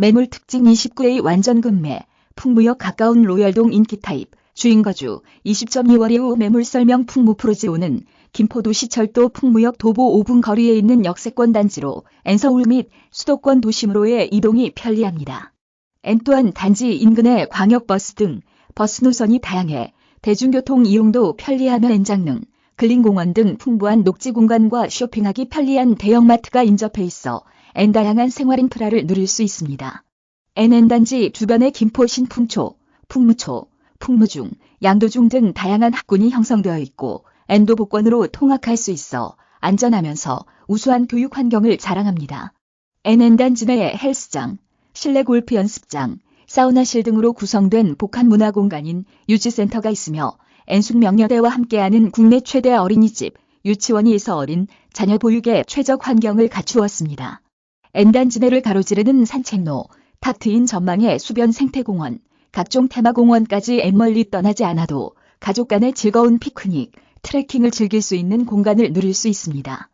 매물 특징 29A 완전 금매, 풍무역 가까운 로열동 인기 타입, 주인 거주 20.2월 이후 매물 설명 풍무 프로지오는 김포도시철도 풍무역 도보 5분 거리에 있는 역세권 단지로 N서울 및 수도권 도심으로의 이동이 편리합니다. N 또한 단지 인근의 광역버스 등 버스 노선이 다양해 대중교통 이용도 편리하며 N장릉, 근린공원 등 풍부한 녹지 공간과 쇼핑하기 편리한 대형마트가 인접해 있어 N 다양한 생활 인프라를 누릴 수 있습니다. NN 단지 주변에 김포 신풍초, 풍무초, 풍무중, 양도중 등 다양한 학군이 형성되어 있고 N도 복권으로 통학할 수 있어 안전하면서 우수한 교육 환경을 자랑합니다. NN 단지 내에 헬스장, 실내 골프 연습장, 사우나실 등으로 구성된 복합 문화 공간인 유치센터가 있으며 N숙명여대와 함께하는 국내 최대 어린이집, 유치원이 있어 어린 자녀 보육에 최적 환경을 갖추었습니다. N단지 내를 가로지르는 산책로, 탁 트인 전망의 수변 생태공원, 각종 테마공원까지 앤멀리 떠나지 않아도 가족 간의 즐거운 피크닉, 트레킹을 즐길 수 있는 공간을 누릴 수 있습니다.